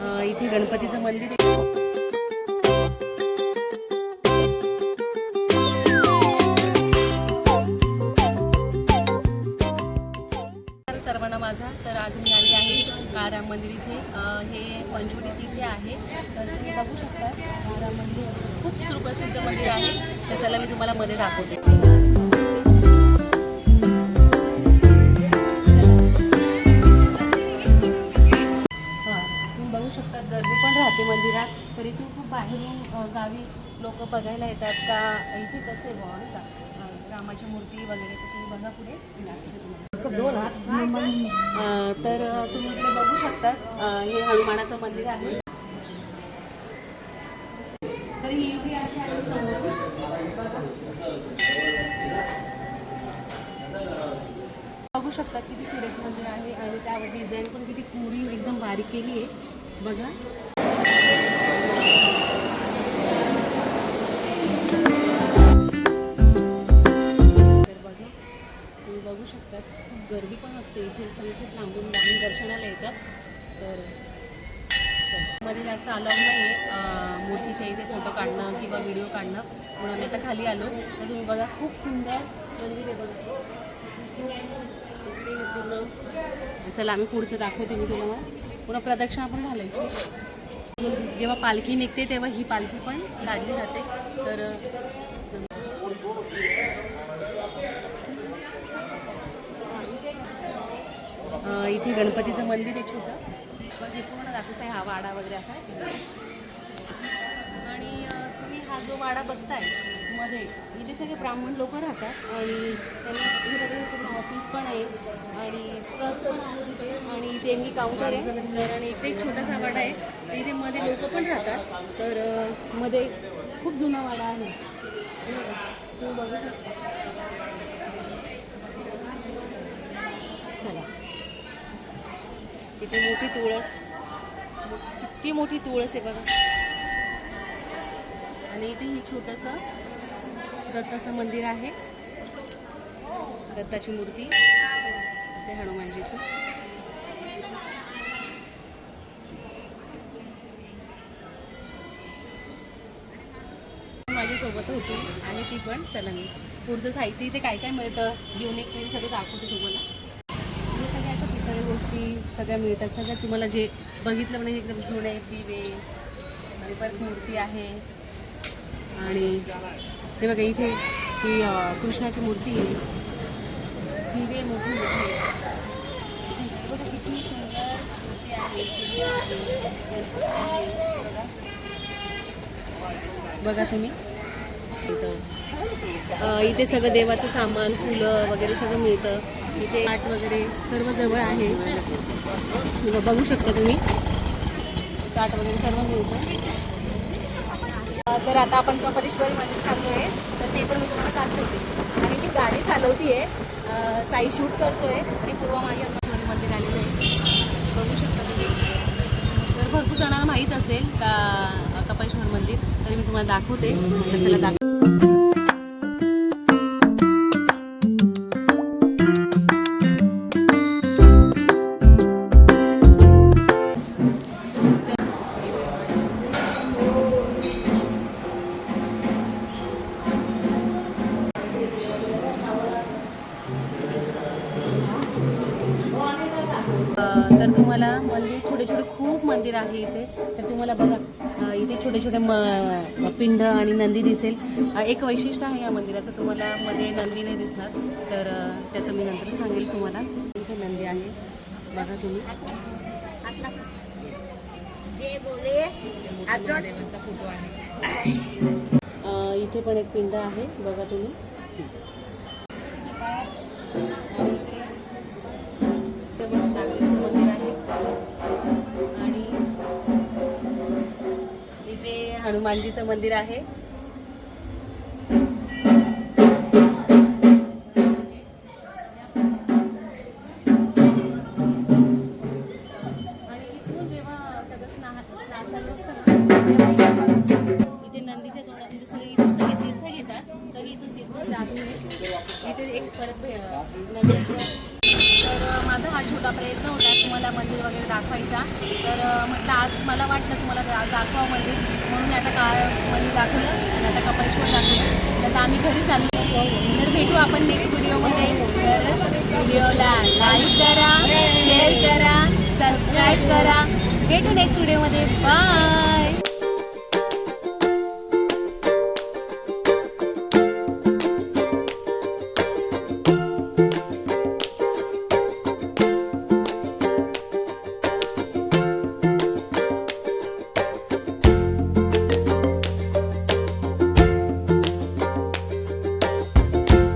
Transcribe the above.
इथे गणपतीचं मंदिर आहे. सर्वांना माझा. तर आज मी आली आहे काराम मंदिर इथे. हे पंचवटी तिथे आहे. तर तुम्ही बघू शकता राम मंदिर खूप सुप्रसिद्ध मंदिर आहे. तर चला मी तुम्हाला मध्ये दाखवते. गर्दी पण राहते मंदिरात. तरी तू खूप बाहेरून गावी लोक बघायला येतात का? इथे कसं आहे का? रामाची मूर्ती वगैरे तुम्ही बघा पुढे. तर तुम्ही इकडे बघू शकता. हे हनुमानाचं मंदिर आहे. बघू शकता किती सुरेख मंदिर आहे आणि त्यावर डिझाईन पण किती पुरी एकदम बारीक केली आहे. बघा. तर बघा तुम्ही बघू शकतात खूप गर्दी पण असते इथे. सगळे खूप लांबून लांबून दर्शनाला येतात. तर मध्ये जास्त अलाव नाही. आहे मूर्तीच्या इथे फोटो काढणं किंवा व्हिडिओ काढणं. म्हणून आता खाली आलो. तर तुम्ही बघा खूप सुंदर मंदिर आहे बघा. इकडे हे पूर्ण चला आम्ही पुढचं दाखवते मी तुला मग पुन्हा प्रदक्षिणा पण घालायची. जेव्हा पालखी निघते तेव्हा ही पालखी पण काढली जाते. तर इथे गणपतीचं मंदिर आहे छोटं. बघ हे पूर्ण दाखवत आहे हा वाडा वगैरे असा आणि तुम्ही हा जो वाडा बघताय मध्ये. इथे सगळे ब्राह्मण लोक राहतात आणि त्यांना ऑफिस पण आहे आणि ट्रस्ट पण आहे तिथे. आणि इथे मी काउंटर आहे तर आणि इथे एक छोटासा वाडा आहे. इथे मध्ये लोक पण राहतात. तर मध्ये खूप जुना वाडा आहे. तू बघा, तुम्ही बघू शकता. चला. इथे मोठी तुळस. किती मोठी तुळस आहे बघा. आणि इथे ही छोटंसं दत्ताचं मंदिर आहे. दत्ताची मूर्ती. ते हनुमानजीचं. माझ्यासोबत होती आणि ती पण. चला मी. पुढचं साहित्य इथे काय काय मिळतं? युनिक मी सगळं दाखवते तुम्हाला. हे सगळ्या अशा पितळे गोष्टी सगळ्या मिळतात. सगळ्या तुम्हाला जे बघितलं म्हणजे एकदम जुने दिवे आणि परत मूर्ती आहे. आणि हे बघा इथे ही कृष्णाची मूर्ती आहे. दिवे मोठी मोठी बघा किती सुंदर मूर्ती आहे. बघा तुम्ही. इथं इथे सगळं देवाचं सामान फुलं वगैरे सगळं मिळतं. इथे आट वगैरे सर्व जवळ आहे. बघू शकता तुम्ही. ताट वगैरे सर्व मिळतं. तर आता आपण कपालेश्वरी मंदिर चाललोय. तर ते पण मी तुम्हाला दाखवते. आणि मी गाडी चालवतीये. आहे साई शूट करतोय. आणि पूर्व मागे कपालेश्वरी मंदिर आलेलं आहे. बघू शकता तुम्ही. तर भरपूर जणांना माहीत असेल का कपालेश्वर मंदिर तरी मी तुम्हाला दाखवते. तर चला छोटे छोटे खूप मंदिर आहे इथे. तर तुम्हाला बघा इथे छोटे छोटे म पिंड आणि नंदी दिसेल. एक वैशिष्ट्य आहे या मंदिराचं तुम्हाला मध्ये नंदी नाही दिसणार. तर त्याचं मी नंतर सांगेल तुम्हाला. इथे नंदी आहे. बघा तुम्ही. देवांचा फोटो आहे इथे पण एक पिंड आहे. बघा तुम्ही. इथे हनुमानजीचं मंदिर आहे. आणि इथून इथे नंदीच्या तोंडात सगळे इथून सगळे तीर्थ घेतात सगळे इथून तीर्थ जात इथे एक परत भे- तर माझा हा छोटा प्रयत्न होता तुम्हाला मंदिर वगैरे दाखवायचा. तर म्हटलं आज मला वाटलं तुम्हाला दाखवा मंदिर. म्हणून आता का मंदिर दाखवलं आणि आता कपालेश्वर दाखवलं. तर आता आम्ही घरी चाललो. तर भेटू आपण नेक्स्ट व्हिडिओमध्ये तर व्हिडिओला लाईक करा शेअर करा सबस्क्राईब करा. भेटू नेक्स्ट व्हिडिओमध्ये बाय